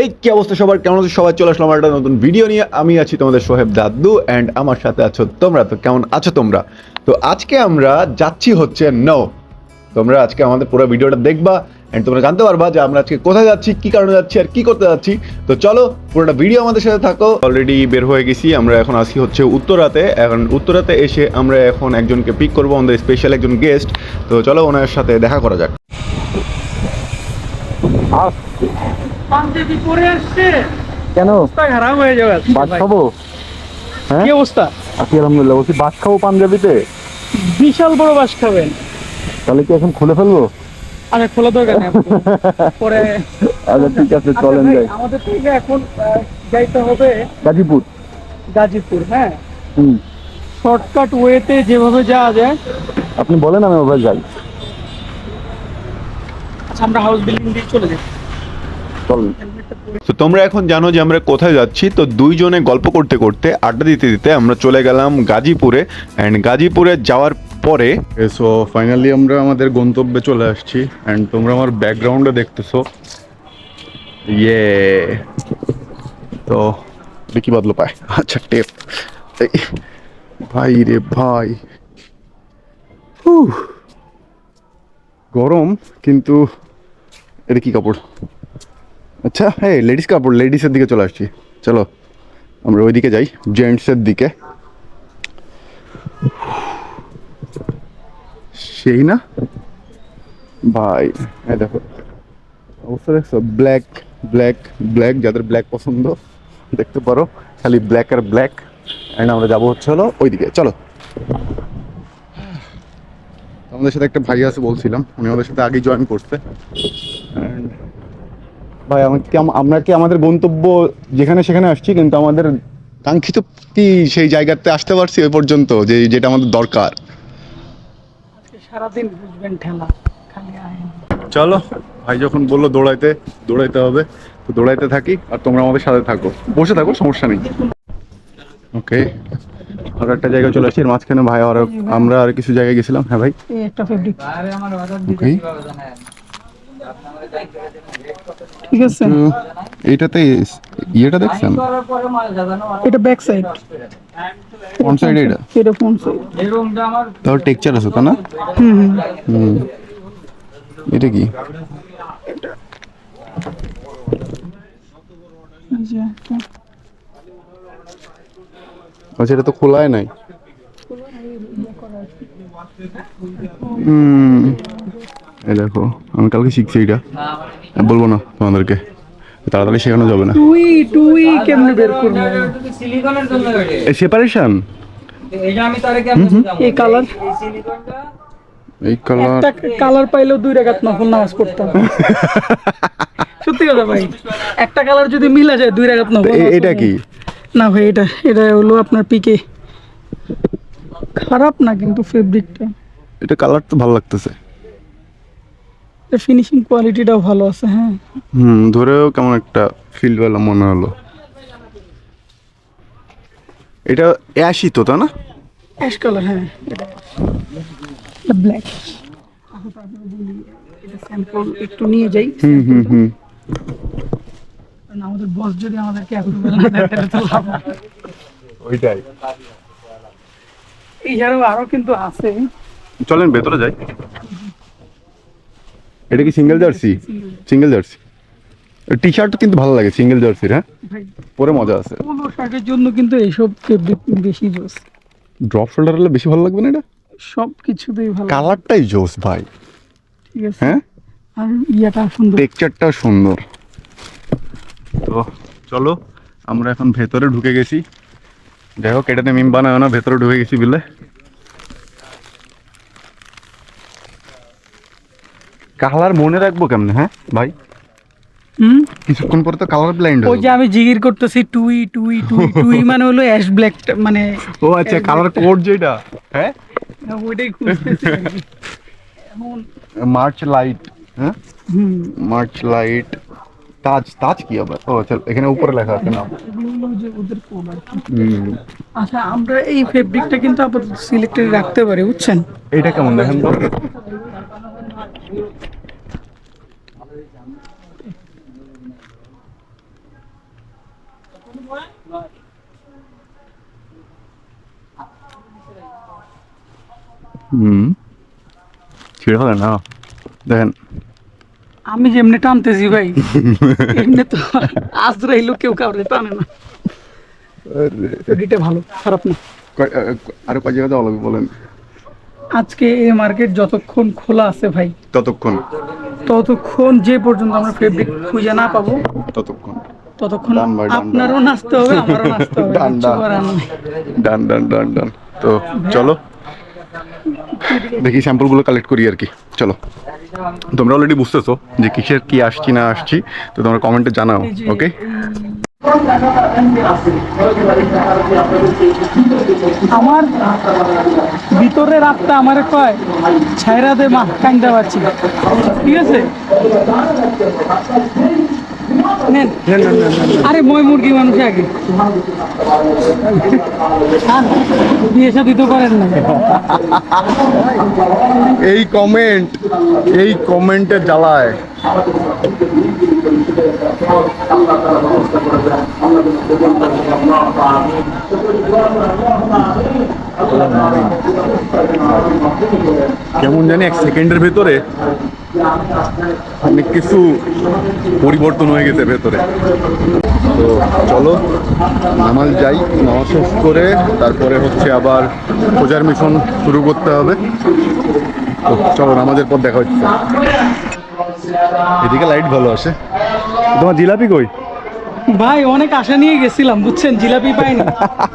এই কি অবস্থা সবার? কেমন আছো? সবাই চলে আসলাম একটা নতুন ভিডিও নিয়ে। আমি আছি তোমাদের সোহেব দাদু অ্যান্ড আমার সাথে আছো তোমরা। তো কেমন আছো তোমরা? তো আজকে আমরা যাচ্ছি হচ্ছে নৌ তোমরা আজকে আমাদের পুরো ভিডিওটা দেখবা অ্যান্ড তোমরা জানতে পারবা যে আমরা আজকে কোথায় যাচ্ছি, কি কারণে যাচ্ছি আর কি করতে যাচ্ছি। তো চলো, পুরোটা ভিডিও আমাদের সাথে থাকো। অলরেডি বের হয়ে গেছি। আমরা এখন আসি হচ্ছে উত্তরাতে। এখন উত্তরাতে এসে আমরা এখন একজনকে পিক করব, আমাদের স্পেশাল একজন গেস্ট তো চলো ওনার সাথে দেখা করা যাক। পাঞ্জাবি পরে আসছে। কেন? খারাপ হয়ে যাবে আজকে বাদ খাব? হ্যাঁ? কি অবস্থা? আছি আলহামদুলিল্লাহ। বলছি বাদ খাব পাঞ্জাবিতে? বিশাল বড় বাস খাবেন। তাহলে কি এখন খুলে ফেলব? আচ্ছা খোলা দরকার নেই পরে আচ্ছা ঠিক আছে আচ্ছা চলেন যাই। আমাদের থেকে এখন যাইতে হবে গাজীপুর। গাজীপুর হ্যাঁ। হুম। শর্টকাট ওয়েতে যেভাবে যাওয়া যায়। আপনি বলেন আমি ওভাবে যাই। আচ্ছা আমরা হাউস বিল্ডিং দিয়ে চলে যাই। চলেন তো তোমরা এখন জানো যে আমরা কোথায় যাচ্ছি। তো দুইজনে গল্প করতে করতে আড্ডা দিতে দিতে আমরা চলে গেলাম গাজীপুরে। অ্যান্ড গাজীপুরে যাওয়ার পরে সো ফাইনালি আমরা আমাদের গন্তব্যে চলে আসছি। অ্যান্ড তোমরা আমার ব্যাকগ্রাউন্ডে দেখতেছো। ইয়ে তো কি বদলো পায়। আচ্ছা টেপ। ভাই রে ভাই। গরম কিন্তু এটা কি কাপড়? আচ্ছা হ্যাঁ লেডিস কাপড় লেডিসের দিকে চলে আসছি। চলো, আমরা ওইদিকে যাই জেন্টসের দিকে। সেই না? ভাই হ্যাঁ দেখো। অবস্থা দেখছ? ব্ল্যাক ব্ল্যাক ব্ল্যাক যাদের ব্ল্যাক পছন্দ, দেখতে পারো, খালি ব্ল্যাক আর ব্ল্যাক অ্যান্ড আমরা যাব হচ্ছে হলো ওইদিকে, চলো। আমাদের সাথে একটা ভাই আছে বলছিলাম, উনি আমাদের সাথে আগেই জয়েন And ভাই আমার কি আম- আমরা কি আমাদের গন্তব্য যেখানে সেখানে আসছি কিন্তু আমাদের কাঙ্ক্ষিত কি সেই জায়গাতে আসতে পারছি ওই পর্যন্ত যে যেটা আমাদের দরকার? সারাদিন বুঝবেন ঠেলা খালি চলো ভাই যখন বলল দৌড়াইতে দৌড়াইতে হবে তো দৌড়াইতে থাকি আর তোমরা আমাদের সাথে থাকো। বসে থাকো সমস্যা নেই। ওকে আর একটা জায়গায় চলে আসছি এর মাঝখানে ভাই আর আমরা আর কিছু জায়গায় গেছিলাম। হ্যাঁ ভাই। এই একটা ফেব্রিক ওকে ঠিক আছে। এইটাতে ইয়েটা দেখছেন? এটা ব্যাক সাইড কোন সাইড এটা এটা ফোন সাইড তাহলে টেকচার আছে তো না? হুম এটা কি? এই যে আচ্ছা এটা তো খোলাই নাই। হুম। এই দেখো আমি কালকে শিখছি এটা। বলব না তোমাদেরকে তাড়াতাড়ি শেখানো যাবে না। তুই তুই কেমনে বের করব? সিলিকনের জন্য এই সেপারেশন এটা আমি তারে কেমনে এই কালার এই কালার একটা কালার পাইলেও দুই নফল নামাজ পড়তাম। সত্যি কথা ভাই একটা কালার যদি মিলা যায় দুই রেখাত নফল এটা কি? না ভাই এটা এটা হলো আপনার পিকে। খারাপ না কিন্তু ফেব্রিকটা এটা কালার তো ভালো লাগতেছে। ফিনিশিং কোয়ালিটিটাও ভালো আছে হ্যাঁ। হুম ধরেও কেমন একটা ফিল পেলাম মনে হলো। এটা অ্যাশই তো তা না? অ্যাশ কালার হ্যাঁ। এটা ব্ল্যাক এটা স্যাম্পল একটু নিয়ে যাই হুম হুম হুম। আমাদের বস যদি আমাদেরকে অ্যাপ্রুভেল না দেয় তাহলে তো লাভ ওইটাই। এছাড়াও আরও কিন্তু আছে। চলেন ভেতরে যাই। এটা কি single jersey single jersey T shirt কিন্তু ভালো লাগে সিঙ্গেল জার্সির হ্যাঁ? পরে মজা আছে। পোলো শার্টের জন্য কিন্তু এইসব বেশি জোস। ড্রপ শোল্ডার হলে বেশি ভালো লাগবে না এটা? সব কিছুতেই ভালো কালারটাই জোস ভাই। ঠিক আছে। হ্যাঁ? আর ইয়াটা সুন্দর। টেক্সচারটা সুন্দর। তো চলো আমরা এখন ভেতরে ঢুকে গেছি। যাই হোক এটাতে মিম বানায় না ভেতরে ঢুকে গেছি বলে কালার মনে রাখব কেমনে হ্যাঁ? ভাই? হুম? কিছুক্ষণ পরে তো কালার ব্লাইন্ড ওই যে আমি জিগির করতেছি টুই টুই টুই টুই মানে হলো অ্যাশ ব্ল্যাক মানে ও আচ্ছা কালার কোড যেটা হ্যাঁ? ওইটাই খুঁজতেছি এমন মার্চ লাইট হ্যাঁ? মার্চ লাইট তাজ তাজ কি আবার? ও আচ্ছা এখানে উপরে লেখা আছে না এগুলো হলো যে ওদের কোড আর কি। হুম। আচ্ছা আমরা এই ফেব্রিকটা কিন্তু আপাতত সিলেক্টেড রাখতে পারি বুঝছেন? এটা কেমন দেখেন তো? হুম। ছিঁড়ে হবে না। দেখেন। আমি যেমনি টানতেছি ভাই এমনি তো আজরাইলো কেউ কাউরে টানে না। এডিটে ভালো খারাপ না। আরও কয় অলগ বলেন? আজকে এই মার্কেট যতক্ষণ খোলা আছে ভাই ততক্ষণ? ততক্ষণ যে পর্যন্ত আমরা ফেব্রিক খুঁজে না পাবো ততক্ষণ। ততক্ষণ আপনারও নাচতে হবে আমারও নাচতে হবে। ডান ডান ডান ডান। তো চলো। দেখি স্যাম্পলগুলো কালেক্ট করি আর কি। চলো। তোমরা অলরেডি বুঝতেছো যে কিসের কি আসছি না আসছি, তো তোমরা কমেন্টে জানাও ওকে আমার ভিতরে রাতটা আমারে কয়, ছাইরা দে মা কান্দা পাচ্ছি ঠিক আছে? নেন। আরে মই মুরগি মানুষ আগে। বিয়ে শাদি তো করেন না এই কমেন্ট এই কমেন্টে জ্বালায়। কেমন জানি এক সেকেন্ডের ভেতরে। অনেক কিছু পরিবর্তন হয়ে গেছে ভেতরে। তো চলো, নামাজ যাই, নামাজ শেষ করে তারপরে হচ্ছে আবার খোঁজার মিশন শুরু করতে হবে। তো চলো, নামাজের পর দেখা হচ্ছে। এদিকে লাইট ভালো আসে। তোমার জিলাপি কই? ভাই, অনেক আশা নিয়ে গেছিলাম, বুঝছেন? জিলাপি পাইনি।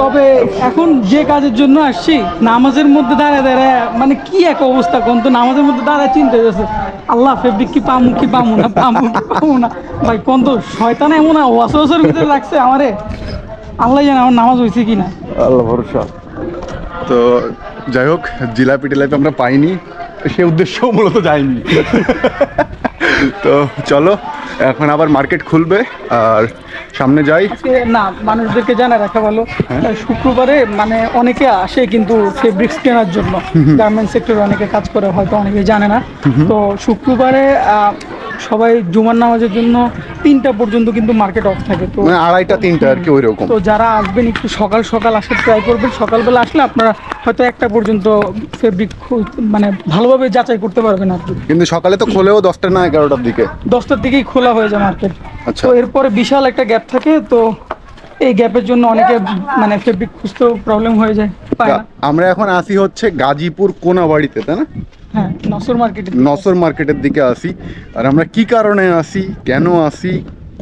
তবে এখন যে কাজের জন্য আসছি, নামাজের মধ্যে দাঁড়ায় দাঁড়ায় মানে কি এক অবস্থা কোন তো? নামাজের মধ্যে দাঁড়ায় চিন্তা হয়েছে আল্লাহ ফেব্রিক কি পামু কি পামু না পামু, কি পামু না। ভাই, কোন তো শয়তান এমন ওয়াসওয়াসের ভিতরে লাগছে আমারে। আল্লাহ জানে আমার নামাজ হয়েছে কি না। আল্লাহ ভরসা। তো যাই হোক, জিলাপি টিলাপি আমরা পাইনি, সে উদ্দেশ্য মূলত যায়নি তো চলো এখন আবার মার্কেট খুলবে আর সামনে যাই। না মানুষদেরকে জানা রাখা ভালো। শুক্রবারে মানে অনেকে আসে কিন্তু ফেব্রিক্স কেনার জন্য। গার্মেন্ট সেক্টরে অনেকে কাজ করে হয়তো অনেকে জানে না। তো শুক্রবারে আহ, সবাই জুমার নামাজের জন্য তিনটা পর্যন্ত কিন্তু মার্কেট অফ থাকে তো মানে আড়াইটা তিনটা আর কি ওই রকম তো যারা আসবেন একটু সকাল সকাল আসার ট্রাই করবেন। সকালবেলা আসলে আপনারা হয়তো একটা পর্যন্ত ফেব্রিক মানে ভালোভাবে যাচাই করতে পারবেন আর কিন্তু সকালে তো খোলেও দশটা না এগারোটার দিকে। দশটার দিকেই খোলা হয়ে যায় মার্কেট আচ্ছা। তো এরপরে বিশাল একটা গ্যাপ থাকে তো এই গ্যাপের জন্য অনেকে মানে ফেব্রিক খুঁজতেও প্রবলেম হয়ে যায় আমরা এখন আসি হচ্ছে গাজীপুর কোনাবাড়িতে তাই না? হ্যাঁ নসর মার্কেটে নসর মার্কেটের দিকে আসি। আর আমরা কি কারণে আসি কেন আসি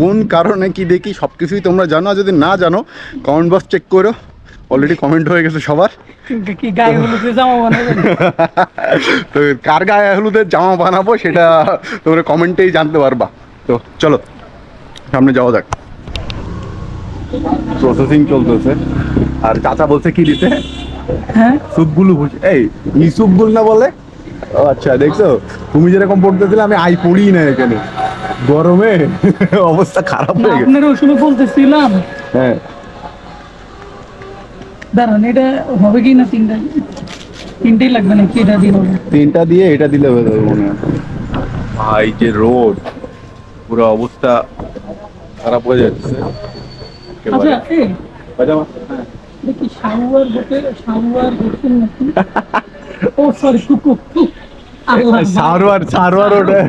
কোন কারণে কি দেখি সব কিছুই তোমরা জানো। আর যদি না জানো কমেন্ট বক্স চেক করো। অলরেডি কমেন্ট হয়ে গেছে সবার। তো কার গায়ে হলুদের জামা বানাবো সেটা তোমরা কমেন্টেই জানতে পারবা। তো চলো সামনে যাওয়া যাক। প্রসেসিং চলতেছে। আর চাচা বলছে কি দিতে? হ্যাঁ? সুপগুলো এই ই সুপগুলো না বলে? আচ্ছা দেখছ? তুমি যেরকম পড়তেছিলে আমি আই পড়ি না এখানে। গরমে অবস্থা খারাপ হয়ে গেছে। আপনার ওষুধ বলতেছিলাম। হ্যাঁ। দাঁড়ান এটা হবে কি না তিনটা? তিনটেই লাগবে নাকি এটা দিয়ে তিনটা দিয়ে এটা দিলে হয়ে যাবে মনে হয়। ভাই যে রোড পুরো অবস্থা খারাপ হয়ে যাচ্ছে। আচ্ছা এই? দেখি সাহুয়ার হোটেল নাকি? ও সরি কুকু সারোয়ার সারোয়ার ওটা।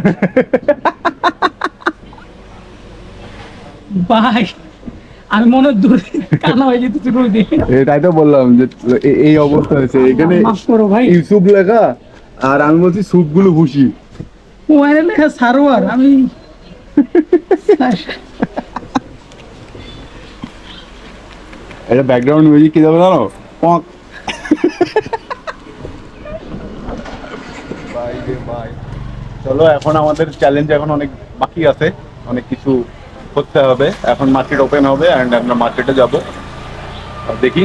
ভাই আমি মনে দূরে কানা হয়ে যেতে শুরু দিয়ে এটাই তো বললাম যে এই অবস্থা হয়েছে। এখানে মাফ করো ভাই। ইউসুফ লেখা আর আমি বলছি সুপগুলো ভুসি মোবাইলে লেখা সারোয়ার আমি এটা ব্যাকগ্রাউন্ড মিউজিক কি যাবে জানো? পক। চলো, এখন আমাদের চ্যালেঞ্জ এখন অনেক বাকি আছে। অনেক কিছু করতে হবে। এখন মার্কেট ওপেন হবে অ্যান্ড আমরা মার্কেটে যাব। দেখি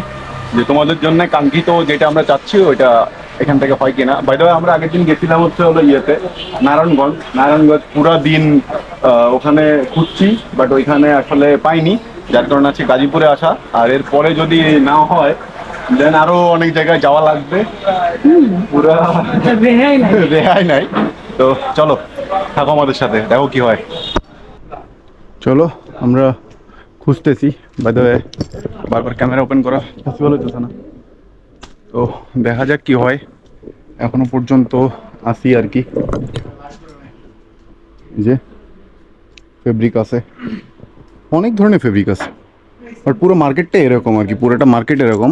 যে তোমাদের জন্য কাঙ্ক্ষিত যেটা আমরা চাচ্ছি, ওইটা এখান থেকে হয় কিনা। বাইরে আমরা আগের দিন গেছিলাম হচ্ছে হলো ইয়েতে, নারায়ণগঞ্জ। নারায়ণগঞ্জ পুরো দিন ওখানে খুঁজছি বাট ওইখানে আসলে পাইনি। যার কারণে আছে গাজীপুরে আসা। আর এরপরে যদি না হয় দেন আরও অনেক জায়গায় যাওয়া লাগবে। পুরা রেহাই নাই। তো চলো থাকো আমাদের সাথে দেখো কি হয়। চলো আমরা খুঁজতেছি। বাদে বারবার ক্যামেরা ওপেন করা পসিবল হইতেছে না। তো দেখা যাক কি হয়। এখনও পর্যন্ত আসি আর কি। যে ফেব্রিক আছে। অনেক ধরনের ফেব্রিক আছে। বাট পুরো মার্কেটটা এরকম আর কি পুরোটা মার্কেট এরকম।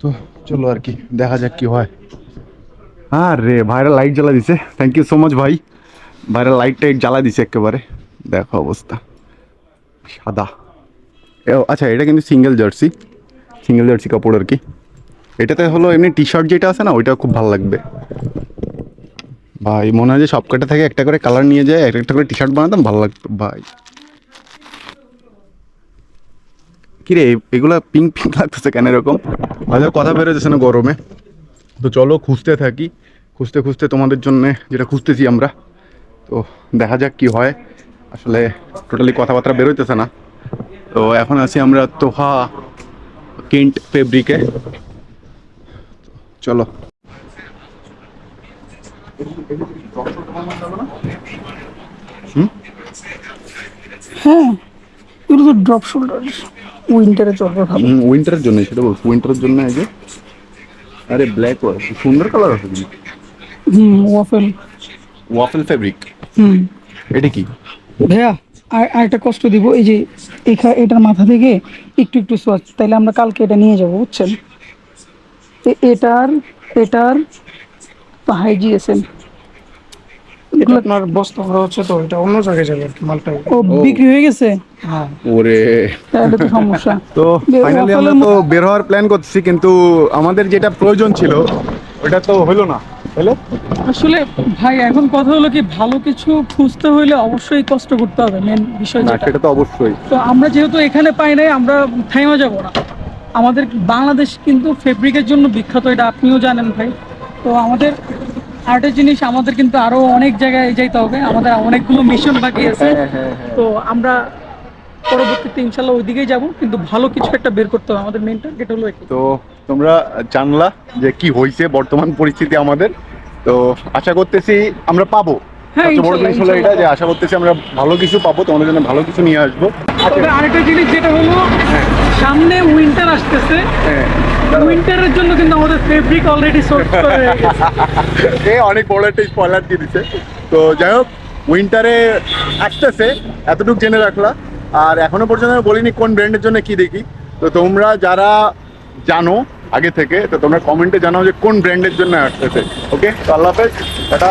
তো চলো আর কি, দেখা যাক কি হয়। হ্যাঁ রে ভাইরা লাইট জ্বালা দিছে। থ্যাংক ইউ সো মাচ ভাই। ভাইরা লাইট টাইট জ্বালা দিছে একেবারে। দেখো অবস্থা। সাদা। আচ্ছা এটা কিন্তু সিঙ্গেল জার্সি সিঙ্গেল জার্সি কাপড় আর কি। এটাতে হলো এমনি টি শার্ট যেটা আছে না, ওইটা খুব ভালো লাগবে। ভাই, মনে হয় যে সব কটা থেকে একটা করে কালার নিয়ে যায় এক একটা করে টি শার্ট বানাতাম, ভালো লাগতো। ভাই। কিরে এগুলা পিঙ্ক পিঙ্ক লাগতেছে কেন এরকম? হয়তো কথা বেরোতেছে না গরমে। তো চলো খুঁজতে থাকি। খুঁজতে খুঁজতে তোমাদের জন্য যেটা খুঁজতেছি আমরা। তো দেখা যাক কি হয়। আসলে টোটালি কথাবার্তা বেরোইতেছে না। তো এখন আছি আমরা তোহা কেন্ট ফেব্রিকে চলো। হ্যাঁ এগুলো তো ড্রপ শোল্ডার উইন্টারে চলবে ভালো। উইন্টারের জন্য সেটা বলছি। উইন্টারের জন্য এই যে আরে ব্ল্যাক সুন্দর কালার আছে কিন্তু। হুম ওয়াফেল ওয়াফেল ফেব্রিক হুম। এটা কি? ভাইয়া আর আরেকটা কষ্ট দিব এই যে এখা এটার মাথা থেকে একটু একটু সোয়াচ তাইলে আমরা কালকে এটা নিয়ে যাব বুঝছেন? এটার এটার হাই জিএসএম আপনার বস্তা করা হচ্ছে তো এটা অন্য জায়গায় যাবে মালটা। ও বিক্রি হয়ে গেছে? হ্যাঁ। ওরে। তাহলে তো সমস্যা। তো ফাইনালি আমরা তো বের হওয়ার প্ল্যান করতেছি কিন্তু আমাদের যেটা প্রয়োজন ছিল ওটা তো হলো না। হলো আসলে ভাই এখন কথা হলো কি ভালো কিছু খুঁজতে হইলে অবশ্যই কষ্ট করতে হবে মেন বিষয় সেটা তো অবশ্যই। তো আমরা যেহেতু এখানে পাই নাই আমরা থাইমা যাব না। আমাদের বাংলাদেশ কিন্তু ফেব্রিকের জন্য বিখ্যাত এটা আপনিও জানেন ভাই। তো আমাদের আরেকটা জিনিস আমাদের কিন্তু আরও অনেক জায়গায় যাইতে হবে। আমাদের অনেকগুলো মিশন বাকি আছে। তো আমরা পরবর্তীতে ইনশাল্লাহ ওইদিকেই যাব কিন্তু ভালো কিছু একটা বের করতে হবে। আমাদের মেন টার্গেট হলো তো তোমরা জানলা যে কি হয়েছে বর্তমান পরিস্থিতি আমাদের। তো আশা করতেছি আমরা পাবো। হ্যাঁ, সবচেয়ে বড় জিনিস হলো এটা যে আশা করতেছি আমরা ভালো কিছু পাবো তোমাদের জন্য ভালো কিছু নিয়ে আসব। তবে আরেকটা জিনিস যেটা হলো সামনে উইন্টার আসতেছে। হ্যাঁ উইন্টারের জন্য কিন্তু আমাদের ফেব্রিক অলরেডি সোর্স করে এ অনেক বড় একটা স্পয়লার দিয়ে দিছে। তো যাই হোক উইন্টারে আসতেছে, এতটুকু জেনে রাখলা। আর এখনও পর্যন্ত আমি বলিনি কোন ব্র্যান্ডের জন্য কি দেখি। তো তোমরা যারা জানো আগে থেকে, তো তোমরা কমেন্টে জানাও যে কোন ব্র্যান্ডের জন্য আসতেছে। ওকে আল্লাহ হাফেজ এটা